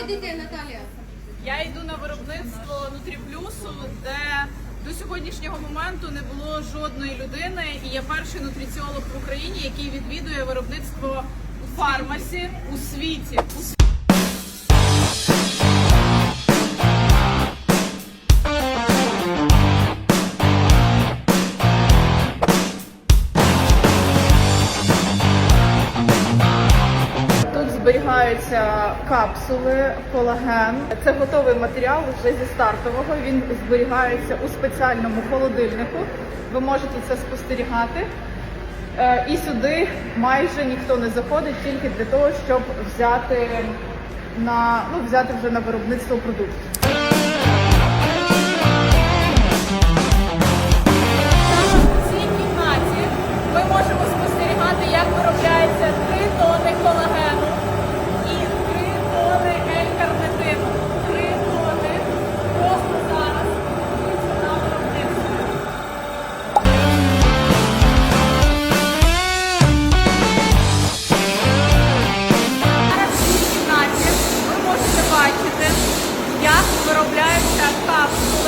йдете, Наталія? Я йду на виробництво Нутріплюсу, де до сьогоднішнього моменту не було жодної людини, і я перший нутриціолог в Україні, який відвідує виробництво фармасі у світі. У світі. Зберігаються капсули, колаген. Це готовий матеріал вже зі стартового. Він зберігається у спеціальному холодильнику. Ви можете це спостерігати. Е, І сюди майже ніхто не заходить тільки для того, щоб взяти на ну взяти вже на виробництво продукт. як виробляються капсули.